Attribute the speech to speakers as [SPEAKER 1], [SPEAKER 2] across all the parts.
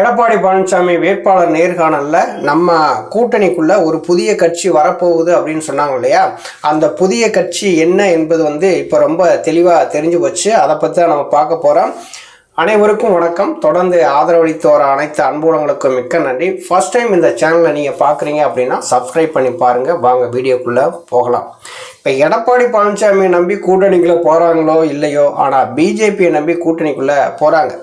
[SPEAKER 1] எடப்பாடி பழனிசாமி வேட்பாளர் நேர்காணலில் நம்ம கூட்டணிக்குள்ள ஒரு புதிய கட்சி வரப்போகுது அப்படின்னு சொன்னாங்க இல்லையா? அந்த புதிய கட்சி என்ன என்பது வந்து இப்போ ரொம்ப தெளிவாக தெரிஞ்சு போச்சு. அதை பற்றி தான் நம்ம பார்க்க போகிறோம் அனைவருக்கும் வணக்கம். தொடர்ந்து ஆதரவளித்து வர அனைத்து அன்புலங்களுக்கும் மிக்க நன்றி. ஃபர்ஸ்ட் டைம் இந்த சேனலை நீங்கள் பார்க்குறீங்க அப்படின்னா சப்ஸ்கிரைப் பண்ணி பாருங்கள் வாங்க வீடியோக்குள்ளே போகலாம். இப்போ எடப்பாடி பழனிசாமியை நம்பி கூட்டணிக்குள்ளே போகிறாங்களோ இல்லையோ ஆனால் பிஜேபியை நம்பி கூட்டணிக்குள்ளே போகிறாங்க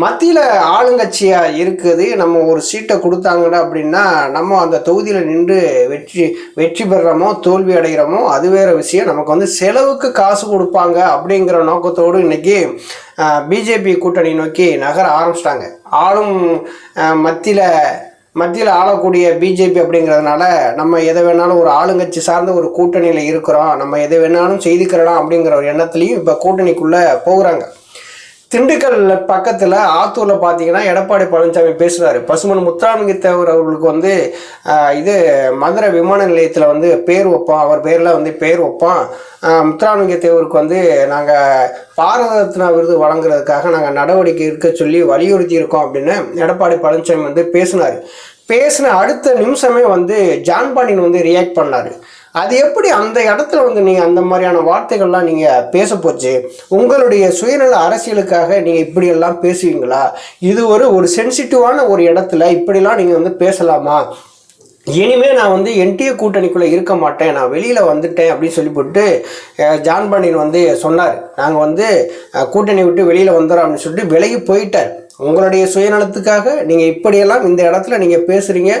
[SPEAKER 1] மத்தியில் ஆளுங்கட்சியாக இருக்குது. நம்ம ஒரு சீட்டை கொடுத்தாங்கடா அப்படின்னா நம்ம அந்த தொகுதியில் நின்று வெற்றி வெற்றி பெறுறோமோ தோல்வி அடைகிறோமோ அது வேற விஷயம். நமக்கு வந்து செலவுக்கு காசு கொடுப்பாங்க அப்படிங்கிற நோக்கத்தோடு இன்றைக்கி பிஜேபி கூட்டணி நோக்கி நகர ஆரம்பிச்சிட்டாங்க. ஆளும் மத்தியில் மத்தியில் ஆளக்கூடிய பிஜேபி அப்படிங்கிறதுனால நம்ம எதை வேணாலும் ஒரு ஆளுங்கட்சி சார்ந்த ஒரு கூட்டணியில் இருக்கிறோம். நம்ம எதை வேணாலும் செய்துக்கிறலாம் அப்படிங்கிற ஒரு எண்ணத்துலையும் இப்போ கூட்டணிக்குள்ளே போகிறாங்க. திண்டுக்கல் பக்கத்தில் ஆத்தூரில் பார்த்தீங்கன்னா எடப்பாடி பழனிசாமி பேசுகிறாரு பசுமன் முத்துராமலிங்க தேவர் அவர்களுக்கு வந்து இது மதுரை விமான நிலையத்தில் வந்து பேர் வைப்போம். அவர் பேரில் வந்து பேர் வைப்போம். ஆஹ், தேவருக்கு வந்து நாங்கள் பாரத ரத்னா விருது வழங்குறதுக்காக நாங்கள் நடவடிக்கை இருக்க சொல்லி வலியுறுத்தி இருக்கோம் அப்படின்னு எடப்பாடி பழனிசாமி வந்து பேசினார். பேசின அடுத்த நிமிஷமே வந்து ஜான்பாண்டியன் வந்து ரியாக்ட் பண்ணார். அது எப்படி அந்த இடத்துல வந்து நீங்கள் அந்த மாதிரியான வார்த்தைகள்லாம் நீங்கள் பேச போச்சு உங்களுடைய சுயநல அரசியலுக்காக நீங்கள் இப்படியெல்லாம் பேசுவீங்களா? இது ஒரு ஒரு சென்சிட்டிவான ஒரு இடத்துல இப்படிலாம் நீங்கள் வந்து பேசலாமா? இனிமே நான் வந்து என்டிஏ கூட்டணிக்குள்ளே இருக்க மாட்டேன். நான் வெளியில் வந்துட்டேன் அப்படின்னு சொல்லி போட்டு ஜான் பாண்டியன் வந்து சொன்னார். நாங்கள் வந்து கூட்டணி விட்டு வெளியில் வந்துடுறோம் அப்படின்னு சொல்லிட்டு விலகி போயிட்டார். உங்களுடைய சுயநலத்துக்காக நீங்கள் இப்படியெல்லாம் இந்த இடத்துல நீங்கள் பேசுகிறீங்க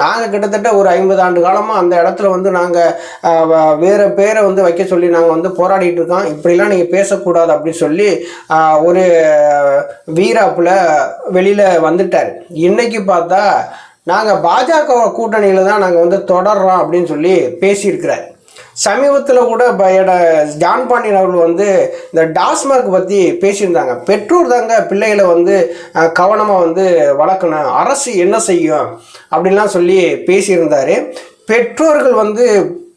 [SPEAKER 1] நாங்கள் கிட்டத்தட்ட ஒரு ஐம்பது ஆண்டு காலமாக அந்த இடத்துல வந்து நாங்கள் வேறு பேரை வந்து வைக்க சொல்லி நாங்கள் வந்து போராடிட்டு இருக்கோம். இப்படிலாம் நீங்கள் பேசக்கூடாது அப்படின்னு சொல்லி ஒரு வீராப்பில் வெளியில் வந்துட்டார். இன்றைக்கி பார்த்தா நாங்கள் பாஜக கூட்டணியில் தான் நாங்கள் வந்து தொடர்றோம் அப்படின்னு சொல்லி பேசியிருக்கிறார். சமீபத்தில் கூட என்னோட ஜான் பாண்டியன் அவர்கள் வந்து இந்த டாஸ்மாக் பற்றி பேசியிருந்தாங்க. பெற்றோர் தாங்க பிள்ளைகளை வந்து கவனமாக வந்து வளர்க்கணும். அரசு என்ன செய்யும்? அப்படின்லாம் சொல்லி பேசியிருந்தார். பெற்றோர்கள் வந்து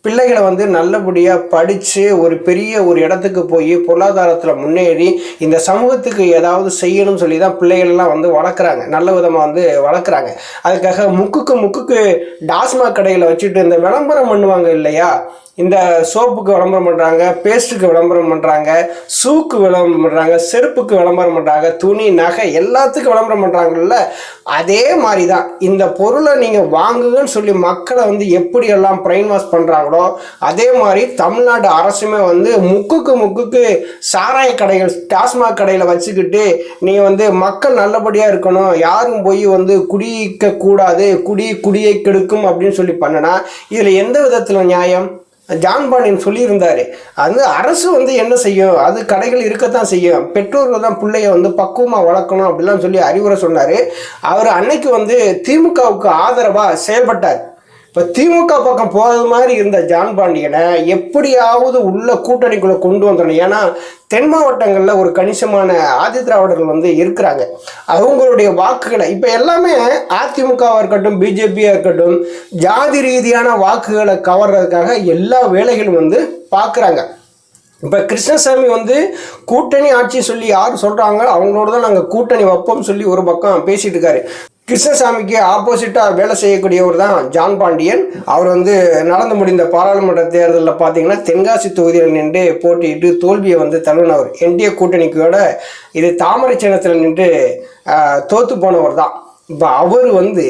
[SPEAKER 1] பிள்ளைகளை வந்து நல்லபடியாக படித்து ஒரு பெரிய ஒரு இடத்துக்கு போய் பொருளாதாரத்தில் முன்னேறி இந்த சமூகத்துக்கு ஏதாவது செய்யணும்னு சொல்லி தான் பிள்ளைகளெல்லாம் வந்து வளர்க்குறாங்க. நல்ல விதமாக வந்து வளர்க்குறாங்க. அதுக்காக முக்குக்கு முக்குக்கு டாஸ்மாக் கடையில் வச்சுட்டு இந்த விளம்பரம் பண்ணுவாங்க இல்லையா? இந்த சோப்புக்கு விளம்பரம் பண்ணுறாங்க பேஸ்ட்டுக்கு விளம்பரம் பண்ணுறாங்க சூக்கு விளம்பரம் பண்ணுறாங்க செருப்புக்கு விளம்பரம் பண்ணுறாங்க துணி நகை எல்லாத்துக்கும் விளம்பரம் பண்ணுறாங்கல்ல அதே மாதிரி தான் இந்த பொருளை நீங்கள் வாங்குங்கன்னு சொல்லி மக்களை வந்து எப்படியெல்லாம் பிரெயின் வாஷ் பண்ணுறாங்களோ அதே மாதிரி தமிழ்நாடு அரசுமே வந்து முக்குக்கு முக்குக்கு சாராய கடைகள் டாஸ்மாக் கடையில் வச்சுக்கிட்டு நீ வந்து மக்கள் நல்லபடியாக இருக்கணும். யாரும் போய் வந்து குடிக்க கூடாது. குடி குடியை கெடுக்கும் அப்படின்னு சொல்லி பண்ணனா இதில் எந்த விதத்தில் நியாயம்? ஜான் பாண்டியன் சொல்லியிருந்தார். அது அரசு வந்து என்ன செய்யும்? அது கடைகள் இருக்கத்தான் செய்யும். பெற்றோர்கள் தான் பிள்ளைய வந்து பக்குவமாக வளர்க்கணும் அப்படிலாம் சொல்லி அறிவுரை சொன்னார். அவர் அன்னைக்கு வந்து திமுகவுக்கு ஆதரவாக செயல்பட்டார். இப்போ திமுக பக்கம் போகிறது மாதிரி இருந்த ஜான் பாண்டியனை எப்படியாவது உள்ள கூட்டணிக்குள்ளே கொண்டு வந்துடணும். ஏன்னா தென் மாவட்டங்களில் ஒரு கணிசமான ஆதி திராவிடர்கள் வந்து இருக்கிறாங்க. அவங்களுடைய வாக்குகளை இப்போ எல்லாமே அதிமுகவாக இருக்கட்டும் பிஜேபியாக இருக்கட்டும் ஜாதி ரீதியான வாக்குகளை கவர்றதுக்காக எல்லா வேலைகளும் வந்து பார்க்குறாங்க இப்போ கிருஷ்ணசாமி வந்து கூட்டணி ஆட்சி சொல்லி யார் சொல்கிறாங்க அவங்களோட தான் நாங்கள் கூட்டணி வைப்போம் சொல்லி ஒரு பக்கம் பேசிகிட்டு இருக்காரு. கிருஷ்ணசாமிக்கு ஆப்போசிட்டாக வேலை செய்யக்கூடியவர் தான் ஜான் பாண்டியன். அவர் வந்து நடந்து முடிந்த பாராளுமன்ற தேர்தலில் பார்த்தீங்கன்னா தென்காசி தொகுதியில் நின்று போட்டியிட்டு தோல்வியை வந்து தழுவினவர். என்டிஏ கூட்டணிக்கோட இது தாமரை சின்னத்தில் நின்று தோற்று தோத்து போனவர் தான். இப்போ அவர் வந்து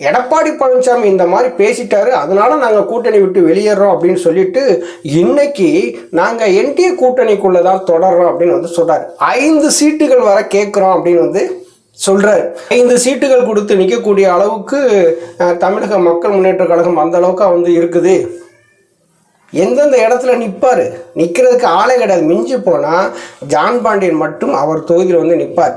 [SPEAKER 1] எடப்பாடி பழனிசாமி இந்த மாதிரி பேசிட்டாரு. அதனால நாங்கள் கூட்டணி விட்டு வெளியேறோம் அப்படின்னு சொல்லிட்டு இன்னைக்கு நாங்கள் என்டிஏ கூட்டணிக்குள்ளே தான் தொடர்றோம் அப்படின்னு வந்து சொல்கிறார் ஐந்து சீட்டுகள் வர கேட்குறோம் அப்படின்னு வந்து சொல்கிறார் ஐந்து சீட்டுகள் கொடுத்து நிற்கக்கூடிய அளவுக்கு தமிழக மக்கள் முன்னேற்ற கழகம் அந்த அளவுக்கு வந்து இருக்குது. எந்தெந்த இடத்துல நிற்பார் நிற்கிறதுக்கு ஆளே கிடையாது. மிஞ்சி போனால் ஜான் பாண்டியன் மட்டும் அவர் தொகுதியில் வந்து நிற்பார்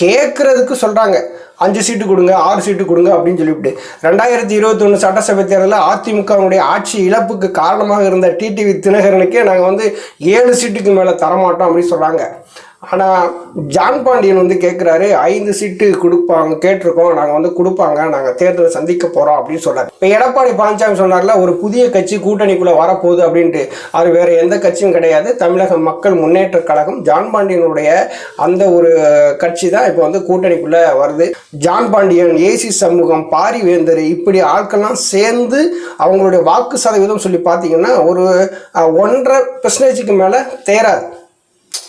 [SPEAKER 1] கேட்குறதுக்கு சொல்கிறாங்க அஞ்சு சீட்டு கொடுங்க ஆறு சீட்டு கொடுங்க அப்படின்னு சொல்லிவிட்டு. ரெண்டாயிரத்தி இருபத்தொன்று சட்டசபை தேர்தலில் அதிமுகவுடைய ஆட்சி இழப்புக்கு காரணமாக இருந்த டிடிவி தினகரனுக்கே நாங்கள் வந்து ஏழு சீட்டுக்கு மேலே தரமாட்டோம் அப்படின்னு சொல்கிறாங்க ஆனால் ஜான் பாண்டியன் வந்து கேட்குறாரு ஐந்து சீட்டு கொடுப்பாங்க கேட்டிருக்கோம் நாங்கள் வந்து கொடுப்பாங்க நாங்கள் தேர்தலை சந்திக்க போகிறோம் அப்படின்னு சொல்கிறார் இப்போ எடப்பாடி பழனிசாமி சொன்னார்ல ஒரு புதிய கட்சி கூட்டணிக்குள்ளே வரப்போகுது அப்படின்ட்டு. அது வேற எந்த கட்சியும் கிடையாது. தமிழக மக்கள் முன்னேற்ற கழகம் ஜான் பாண்டியனுடைய அந்த ஒரு கட்சி தான் இப்போ வந்து கூட்டணிக்குள்ளே வருது. ஜான் பாண்டியன் ஏசி சமூகம் பாரிவேந்தர் இப்படி ஆட்கள்லாம் சேர்ந்து அவங்களுடைய வாக்கு சதவீதம் சொல்லி பார்த்தீங்கன்னா ஒரு ஒன்றரை பெர்சன்டேஜுக்கு மேலே தேராது.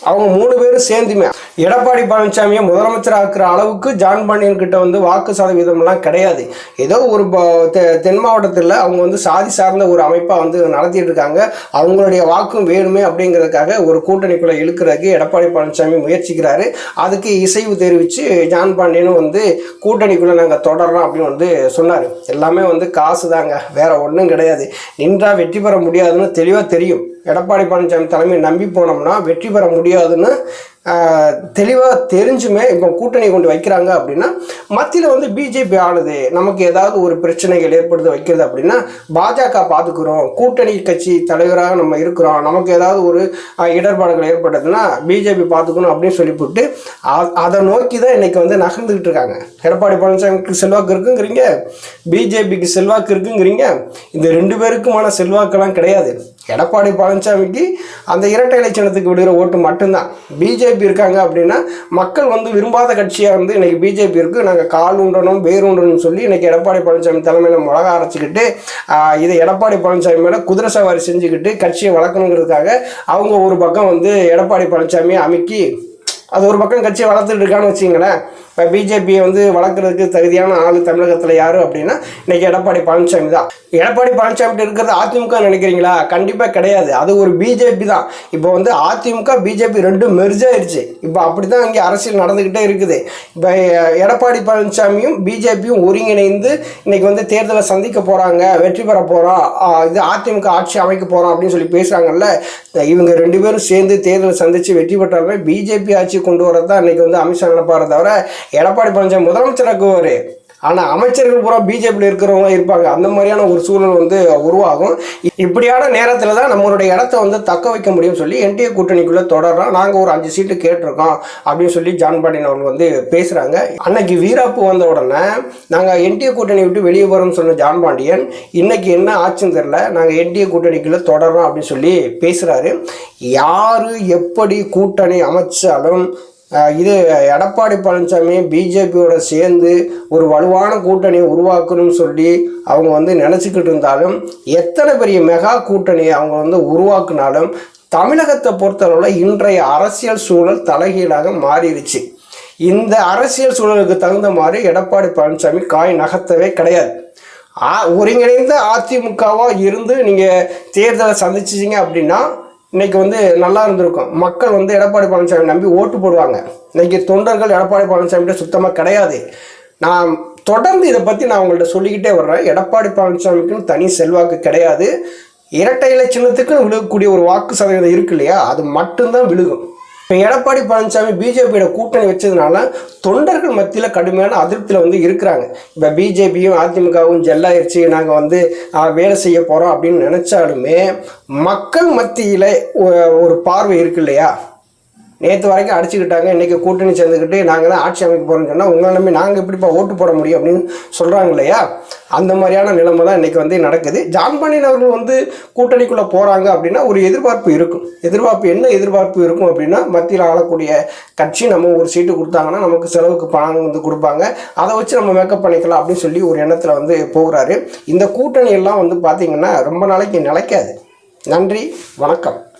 [SPEAKER 1] அவங்க மூணு பேரும் சேர்ந்துமே. எடப்பாடி பழனிசாமியை முதலமைச்சர் ஆக்குற அளவுக்கு ஜான் பாண்டியன் கிட்ட வந்து வாக்கு சதவீதம்லாம் கிடையாது. ஏதோ ஒரு தெ- தென் மாவட்டத்தில் அவங்க வந்து சாதி சார்ந்த ஒரு அமைப்பாக வந்து நடத்திட்டு இருக்காங்க. அவங்களுடைய வாக்கும் வேணுமே அப்படிங்கிறதுக்காக ஒரு கூட்டணிக்குள்ளே இழுக்கிறதுக்கு எடப்பாடி பழனிசாமி முயற்சிக்கிறாரு. அதுக்கு இசைவு தெரிவித்து ஜான் பாண்டியனும் வந்து கூட்டணிக்குள்ளே நாங்கள் தொடர்றோம் அப்படின்னு வந்து சொன்னார். எல்லாமே வந்து காசு தாங்க வேற ஒன்றும் கிடையாது. நின்றா வெற்றி பெற முடியாதுன்னு தெளிவாக தெரியும். எடப்பாடி பழனிசாமி தலைமையை நம்பி போனோம்னா வெற்றி பெற முடியாதுன்னு தெளிவாக தெரிஞ்சுமே இப்போ கூட்டணி கொண்டு வைக்கிறாங்க அப்படின்னா மத்தியில் வந்து பிஜேபி ஆளுது நமக்கு ஏதாவது ஒரு பிரச்சனைகள் ஏற்படுத்த வைக்கிறது அப்படின்னா பாஜக பார்த்துக்கிறோம் கூட்டணி கட்சி தலைவராக நம்ம இருக்கிறோம் நமக்கு ஏதாவது ஒரு இடர்பாடுகள் ஏற்பட்டதுன்னா பிஜேபி பார்த்துக்கணும் அப்படின்னு சொல்லிவிட்டு அதை நோக்கி தான் இன்னைக்கு வந்து நகர்ந்துக்கிட்டு இருக்காங்க. எடப்பாடி பழனிசாமிக்கு செல்வாக்கு இருக்குங்கிறீங்க பிஜேபிக்கு செல்வாக்கு இருக்குங்கிறீங்க இந்த ரெண்டு பேருக்குமான செல்வாக்கெல்லாம் கிடையாது. எடப்பாடி பழனிசாமிக்கு அந்த இரட்டை இலட்சணத்துக்கு விடுகிற ஓட்டு மட்டும்தான். பிஜேபி இருக்காங்க அப்படின்னா மக்கள் வந்து விரும்பாத கட்சியாக வந்து இன்றைக்கி பிஜேபி இருக்குது நாங்கள் கால் உண்டணும் வேர் உண்டணும்னு சொல்லி இன்றைக்கி எடப்பாடி பழனிசாமி தலைமையில் மிளகா அரைச்சிக்கிட்டு இதை எடப்பாடி பழனிசாமி மேலே குதிரை சவாரி செஞ்சுக்கிட்டு கட்சியை வளர்க்கணுங்கிறதுக்காக அவங்க ஒரு பக்கம் வந்து எடப்பாடி பழனிசாமியை அமுக்கி அது ஒரு பக்கம் கட்சியை வளர்த்துட்டு இருக்கான்னு வச்சிங்களேன். இப்போ பிஜேபியை வந்து வளர்க்குறதுக்கு தகுதியான ஆள் தமிழகத்தில் யார் அப்படின்னா இன்னைக்கு எடப்பாடி பழனிசாமி தான். எடப்பாடி பழனிசாமி இருக்கிறது அதிமுக நினைக்கிறீங்களா? கண்டிப்பாக கிடையாது. அது ஒரு பிஜேபி தான். இப்போ வந்து அதிமுக பிஜேபி ரெண்டும் மெர்ஜ் ஆயிடுச்சு. இப்போ அப்படி தான் இங்கே அரசியல் நடந்துக்கிட்டே இருக்குது. இப்போ எடப்பாடி பழனிசாமியும் பிஜேபியும் ஒருங்கிணைந்து இன்னைக்கு வந்து தேர்தலை சந்திக்க போகிறாங்க வெற்றி பெற போகிறோம் இது அதிமுக ஆட்சி அமைக்க போகிறோம் அப்படின்னு சொல்லி பேசுகிறாங்கல்ல இவங்க ரெண்டு பேரும் சேர்ந்து தேர்தலை சந்தித்து வெற்றி பெற்றாலுமே பிஜேபி ஆட்சி கொண்டு வரது தான் இன்னைக்கு வந்து அமித்ஷா நினைப்பாரு தவிர எடப்பாடி பழனிசாமி முதலமைச்சராக்குவார். ஆனால் அமைச்சர்கள் பூரா பிஜேபியில் இருக்கிறவங்க இருப்பாங்க. அந்த மாதிரியான ஒரு சூழல் வந்து உருவாகும். இப்படியான நேரத்தில் தான் நம்மளுடைய இடத்த வந்து தக்க வைக்க முடியும்னு சொல்லி என்டிஏ கூட்டணிக்குள்ளே தொடர்றோம். நாங்கள் ஒரு அஞ்சு சீட்டு கேட்டிருக்கோம் அப்படின்னு சொல்லி ஜான் பாண்டியன் அவர்கள் வந்து பேசுகிறாங்க அன்னைக்கு வீராப்பு வந்த உடனே நாங்கள் என்டிஏ கூட்டணி விட்டு வெளியே வரோம்னு சொன்ன ஜான் பாண்டியன் இன்னைக்கு என்ன ஆச்சுன்னு தெரில நாங்கள் என்டிஏ கூட்டணிக்குள்ளே தொடர்றோம் அப்படின்னு சொல்லி பேசுகிறாரு யார் எப்படி கூட்டணி அமைச்சாலும் இது எடப்பாடி பழனிசாமி பிஜேபியோட சேர்ந்து ஒரு வலுவான கூட்டணியை உருவாக்கணும்னு சொல்லி அவங்க வந்து நினச்சிக்கிட்டு இருந்தாலும் எத்தனை பெரிய மெகா கூட்டணியை அவங்க வந்து உருவாக்குனாலும் தமிழகத்தை பொறுத்தளவில் இன்றைய அரசியல் சூழல் தலைகீழாக மாறிடுச்சு. இந்த அரசியல் சூழலுக்கு தகுந்த மாதிரி எடப்பாடி பழனிசாமி காய் நகர்த்தவே கிடையாது. ஆ- ஒருங்கிணைந்த அதிமுகவாக இருந்து நீங்கள் தேர்தலை சந்திச்சிங்க அப்படின்னா இன்னைக்கு வந்து நல்லா இருந்திருக்கும். மக்கள் வந்து எடப்பாடி பழனிசாமி நம்பி ஓட்டு போடுவாங்க. இன்னைக்கு தொண்டர்கள் எடப்பாடி பழனிசாமிகிட்ட சுத்தமாக கிடையாது. நான் தொடர்ந்து இதை பற்றி நான் உங்கள்கிட்ட சொல்லிக்கிட்டே வர்றேன். எடப்பாடி பழனிசாமிக்குன்னு தனி செல்வாக்கு கிடையாது. இரட்டை இலை விழுகக்கூடிய ஒரு வாக்கு சதவீதம் இருக்கு இல்லையா? அது மட்டும்தான் விழுகும். இப்போ எடப்பாடி பழனிசாமி பிஜேபியோட கூட்டணி வச்சதுனால தொண்டர்கள் மத்தியில் கடுமையான அதிருப்தியில் வந்து இருக்கிறாங்க. இப்போ பிஜேபியும் அதிமுகவும் ஜெல்லாயிருச்சு நாங்கள் வந்து வேலை செய்ய போகிறோம் அப்படின்னு நினச்சாலுமே மக்கள் மத்தியில் ஒரு பார்வை இருக்கு இல்லையா? நேற்று வரைக்கும் அடிச்சுக்கிட்டாங்க இன்றைக்கி கூட்டணி சேர்ந்துக்கிட்டு நாங்கள் தான் ஆட்சி அமைக்க போகிறோம்னு சொன்னால் உங்களை நம்பி நாங்கள் எப்படிப்பா ஓட்டு போட முடியும் அப்படின்னு சொல்கிறாங்க இல்லையா? அந்த மாதிரியான நிலைமை தான் இன்றைக்கி வந்து நடக்குது. ஜான் பாண்டியன் அவர்கள் வந்து கூட்டணிக்குள்ளே போகிறாங்க அப்படின்னா ஒரு எதிர்பார்ப்பு இருக்கும். எதிர்பார்ப்பு என்ன எதிர்பார்ப்பு இருக்கும் அப்படின்னா மத்தியில் ஆளக்கூடிய கட்சி நம்ம ஒரு சீட்டு கொடுத்தாங்கன்னா நமக்கு செலவுக்கு பணம் வந்து கொடுப்பாங்க. அதை வச்சு நம்ம மேக்கப் பண்ணிக்கலாம் அப்படின்னு சொல்லி ஒரு எண்ணத்தில் வந்து போகிறாரு. இந்த கூட்டணியெல்லாம் வந்து பார்த்திங்கன்னா ரொம்ப நாளைக்கு நிலைக்காது. நன்றி வணக்கம்.